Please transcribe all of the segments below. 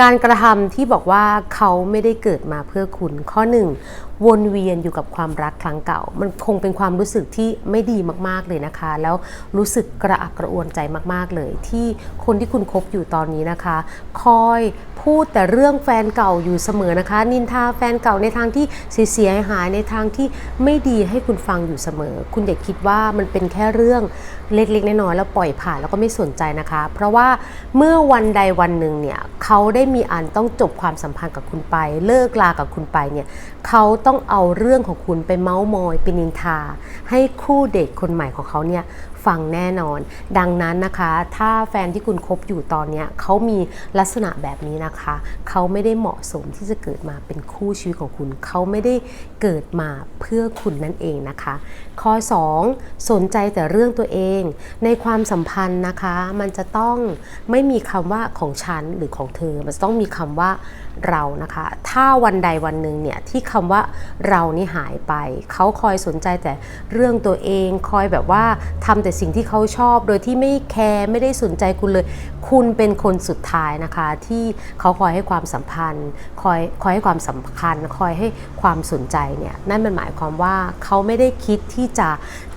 การกระทำที่บอกว่าเขาไม่ได้เกิดมาเพื่อคุณ ข้อหนึ่งวนเวียนอยู่กับความรักครั้งเก่า มันคงเป็นความรู้สึกที่ไม่ดีมากๆเลยนะคะ แล้วรู้สึกกระอักกระอ่วนใจมากๆเลย ที่คนที่คุณคบอยู่ตอนนี้นะคะ คอยพูดแต่เรื่องแฟนเก่าอยู่เสมอนะคะ นินทาแฟนเก่าในทางที่เสียหายในทางที่ไม่ดีให้คุณฟังอยู่เสมอ คุณอย่าคิดว่ามันเป็นแค่เรื่องเล็กๆน้อยๆแล้วปล่อยผ่านแล้วก็ไม่สนใจนะคะ เพราะว่าเมื่อวันใดวันหนึ่งเนี่ยเขาได้มีอันต้องจบความสัมพันธ์กับคุณไป เลิกลากับคุณไปเนี่ยเขาต้องเอาเรื่องของคุณไปเมาส์มอยไปนินทา ให้คู่เดทคนใหม่ของเขาเนี่ยฟังแน่นอน ดังนั้นนะคะ ถ้าแฟนที่คุณคบอยู่ตอนนี้เขามีลักษณะแบบนี้นะคะ เขาไม่ได้เหมาะสมที่จะเกิดมาเป็นคู่ชีวิตของคุณ เขาไม่ได้เกิดมาเพื่อคุณนั่นเองนะคะ ข้อ 2 สนใจแต่เรื่องตัวเอง ในความสัมพันธ์นะคะ มันจะต้องไม่มีคำว่าของฉันหรือของเธอ มันจะต้องมีคำว่าเรานะคะ ถ้าวันใดวันหนึ่งเนี่ยที่คำว่าเรานี่หายไป เขาคอยสนใจแต่เรื่องตัวเอง คอยแบบว่าทำแต่สิ่งที่เขาชอบโดยที่ไม่แคร์ไม่ได้สนใจคุณเลย คุณเป็นคนสุดท้ายนะคะ ที่เขาคอยให้ความสัมพันธ์ คอยคอยให้ความสำคัญ คอยให้ความสนใจเนี่ยนั่นมันหมายความว่าเขาไม่ได้คิดที่จะ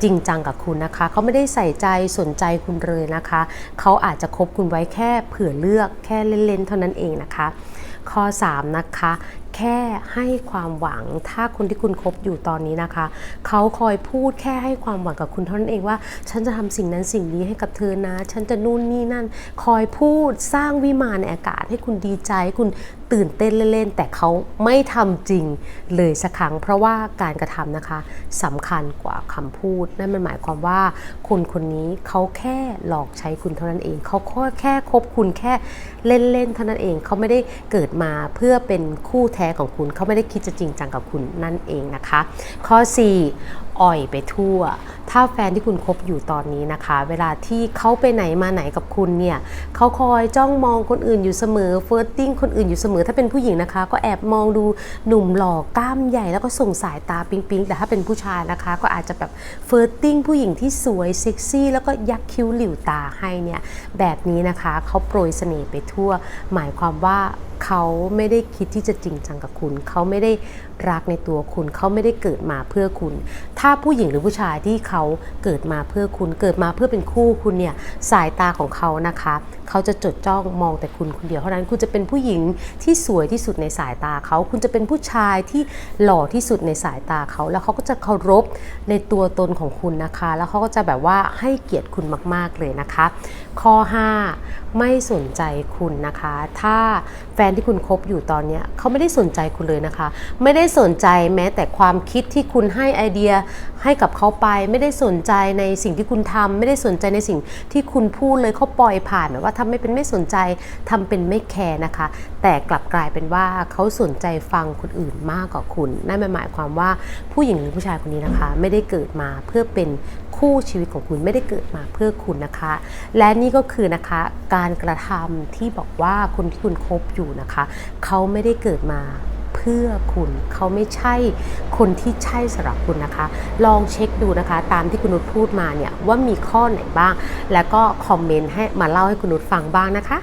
จริงจังกับคุณนะคะ เขาไม่ได้ใส่ใจสนใจคุณเลยนะคะ เขาอาจจะคบคุณไว้แค่เผื่อเลือกแค่เล่นๆเท่านั้นเองนะคะ ข้อ 3 นะคะแค่ให้ความหวังถ้าคนที่คุณคบอยู่ตอนนี้นะคะ เขาคอยพูดแค่ให้ความหวังกับคุณเท่านั้นเองว่า ฉันจะทำสิ่งนั้นสิ่งนี้ให้กับเธอนะ ฉันจะนู่นนี่นั่น คอยพูดสร้างวิมานในอากาศให้คุณดีใจให้คุณตื่นเต้นเล่นๆแต่เขาไม่ทำจริงเลยสักครั้ง เพราะว่าการกระทำนะคะสำคัญกว่าคำพูด นั่นมันหมายความว่าคนคนนี้เขาแค่หลอกใช้คุณเท่านั้นเอง เขาแค่คบคุณแค่เล่นๆเท่านั้นเอง เขาไม่ได้เกิดมาเพื่อเป็นคู่แท้ของคุณ เขาไม่ได้คิดจะจริงจังกับคุณนั่นเองนะคะ ข้อ 4อ่อยไปทั่ว ถ้าแฟนที่คุณคบอยู่ตอนนี้นะคะ เวลาที่เขาไปไหนมาไหนกับคุณเนี่ยเขาคอยจ้องมองคนอื่นอยู่เสมอเฟิร์ตติ้งคนอื่นอยู่เสมอ ถ้าเป็นผู้หญิงนะคะ ก็แอบมองดูหนุ่มหล่อกล้ามใหญ่แล้วก็ส่งสายตาปิ๊งปิ๊งแต่ถ้าเป็นผู้ชายนะคะ ก็อาจจะแบบเฟิร์ตติ้งผู้หญิงที่สวยเซ็กซี่แล้วก็ยักคิ้วหลิวตาให้เนี่ยแบบนี้นะคะเขาโปรยเสน่ห์ไปทั่ว หมายความว่าเขาไม่ได้คิดที่จะจริงจังกับคุณ เขาไม่ได้รักในตัวคุณ เขาไม่ได้เกิดมาเพื่อคุณถ้าผู้หญิงหรือผู้ชายที่เขาเกิดมาเพื่อคุณเกิดมาเพื่อเป็นคู่คุณเนี่ยสายตาของเขานะคะ เขาจะจดจ้องมองแต่คุณคนเดียวเท่านั้นคุณจะเป็นผู้หญิงที่สวยที่สุดในสายตาเขา คุณจะเป็นผู้ชายที่หล่อที่สุดในสายตาเขา แล้วเขาก็จะเคารพในตัวตนของคุณนะคะ แล้วเขาก็จะแบบว่าให้เกียรติคุณมาก ๆเลยนะคะ ข้อ 5 ไม่สนใจคุณนะคะ ถ้าแฟนที่คุณคบอยู่ตอนนี้เขาไม่ได้สนใจคุณเลยนะคะ ไม่ได้สนใจแม้แต่ความคิดที่คุณให้ไอเดียให้กับเขาไปไม่ได้สนใจในสิ่งที่คุณทำไม่ได้สนใจในสิ่งที่คุณพูดเลยเขาปล่อยผ่านแบบว่าทำไม่เป็นไม่สนใจทำเป็นไม่แคร์นะคะ แต่กลับกลายเป็นว่าเขาสนใจฟังคนอื่นมากกว่าคุณนั่นหมายความว่าผู้หญิงหรือผู้ชายคนนี้นะคะ ไม่ได้เกิดมาเพื่อเป็นคู่ชีวิตของคุณไม่ได้เกิดมาเพื่อคุณนะคะ และนี่ก็คือนะคะการกระทำที่บอกว่าคนที่คุณคบอยู่นะคะ เขาไม่ได้เกิดมา พื่อคุณ เขาไม่ใช่คนที่ใช่สำหรับคุณนะคะ ลองเช็คดูนะคะ ตามที่คุณนุชพูดมาเนี่ยว่ามีข้อไหนบ้าง แล้วก็คอมเมนต์ให้มาเล่าให้คุณนุชฟังบ้างนะคะ